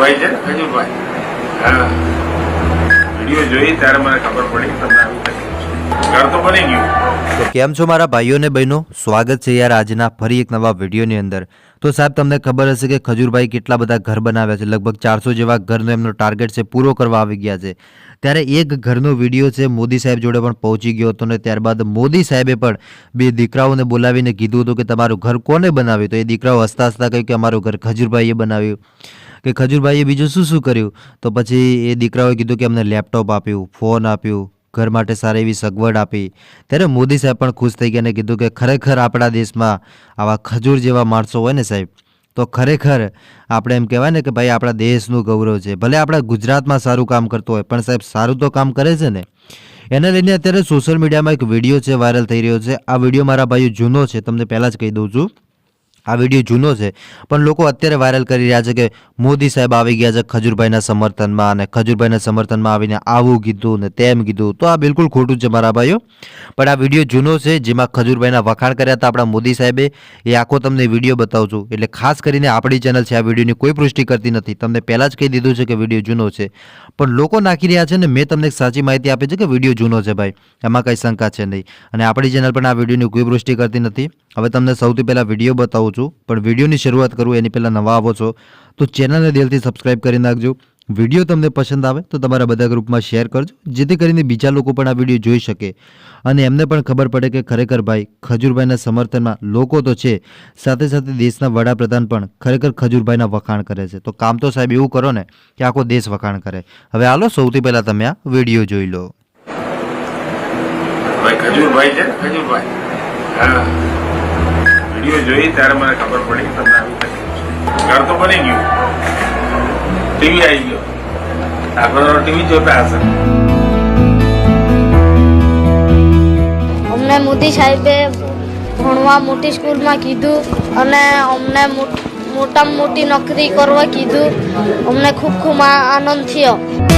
ખજૂરભાઈ છે? ને ખજૂરભાઈ. હા. વીડિયો જોઈ ત્યારે મને ખબર પડી કે તમને આવી તકલીફ ઘર તો બની ગયું. તો કેમ છો મારા ભાઈઓ ને બહેનો? સ્વાગત છે યાર આજના ફરી એક નવા વિડીયોની અંદર. તો સાહેબ તમને ખબર હશે કે ખજૂરભાઈ કેટલા બધા ઘર બનાવ્યા છે. લગભગ ચારસો જેવા ઘરનો એમનો ટાર્ગેટ છે પૂરો કરવા આવી ગયા છે. ત્યારે એક ઘરનો વીડિયો છે મોદી સાહેબ જોડે પણ પહોંચી ગયો હતો ને ત્યારબાદ મોદી સાહેબે પણ બે દીકરાઓને બોલાવીને કીધું હતું કે તમારું ઘર કોને બનાવ્યું? તો એ દીકરાઓ હસતા હસતા કહ્યું કે અમારું ઘર ખજૂરભાઈએ બનાવ્યું. કે ખજૂરભાઈએ બીજું શું શું કર્યું? તો પછી એ દીકરાઓએ કીધું કે અમને લેપટોપ આપ્યું, ફોન આપ્યું, ઘર માટે સારી એવી સગવડ આપી. ત્યારે મોદી સાહેબ પણ ખુશ થઈ ગયા અને કીધું કે ખરેખર આપણા દેશમાં આવા ખજૂર જેવા માણસો હોય ને સાહેબ, તો ખરેખર આપણે એમ કહેવાય ને કે ભાઈ આપણા દેશનું ગૌરવ છે. ભલે આપણા ગુજરાતમાં સારું કામ કરતો હોય, પણ સાહેબ સારું તો કામ કરે છે ને? એને લઈને અત્યારે સોશિયલ મીડિયામાં એક વીડિયો છે વાયરલ થઈ રહ્યો છે. આ વીડિયો મારા ભાઈઓ જૂનો છે, તમને પહેલાં જ કહી દઉં છું. આ વીડિયો જૂનો છે, પણ લોકો અત્યારે વાયરલ કરી રહ્યા છે કે મોદી સાહેબ આવી ગયા છે ખજૂરભાઈના સમર્થનમાં અને ખજૂરભાઈના સમર્થનમાં આવીને આવું કીધું ને તેમ કીધું. તો આ બિલકુલ ખોટું છે મારા ભાઈઓ. પણ આ વીડિયો જૂનો છે, જેમાં ખજૂરભાઈના વખાણ કર્યા હતા આપણા મોદી સાહેબે, એ આખો તમને વીડિયો બતાવું છું. એટલે ખાસ કરીને આપણી ચેનલ છે, આ વિડીયોની કોઈ પુષ્ટિ કરતી નથી. તમને પહેલાં જ કહી દીધું છે કે વીડિયો જૂનો છે. પણ લોકો નાખી રહ્યા છે ને મેં તમને સાચી માહિતી આપી છે કે વીડિયો જૂનો છે ભાઈ. એમાં કંઈ શંકા છે નહીં. અને આપણી ચેનલ પણ આ વિડીયોની કોઈ પુષ્ટિ કરતી નથી. હવે તમને સૌથી પહેલાં વીડિયો બતાવું છું પણ વિડીયોની શરૂઆત કરું એની પહેલાં નવા આવો છો તો ચેનલને દિલથી સબસ્ક્રાઈબ કરી નાખજો. વીડિયો તમને પસંદ આવે તો તમારા બધા ગ્રુપમાં શેર કરજો જેથી કરીને બીજા લોકો પણ આ વીડિયો જોઈ શકે. અને એમને પણ ખબર પડે કે ખરેખર ભાઈ ખજૂરભાઈના સમર્થનમાં લોકો તો છે સાથે સાથે દેશના વડાપ્રધાન પણ ખરેખર ખજૂરભાઈના વખાણ કરે છે. તો કામ તો સાહેબ એવું કરો ને કે આખો દેશ વખાણ કરે. હવે હાલો સૌથી પહેલાં તમે આ વીડિયો જોઈ લો. ભાઈ ખજૂરભાઈ છે? ખજૂરભાઈ. હા. વીડિયો જોઈ ત્યારે મને ખબર પડી તમને આવી તકલીફ ઘર તો બની ગયું. ટીવી આવી ગયો. ઠાકોર ટીવી જોતા હશે. અમને મોદી સાહેબે ભણવા મોટી સ્કૂલમાં કીધું અને અમને મોટામાં મોટી નોકરી કરવા કીધું. અમને ખૂબ ખૂબ આનંદ થયો.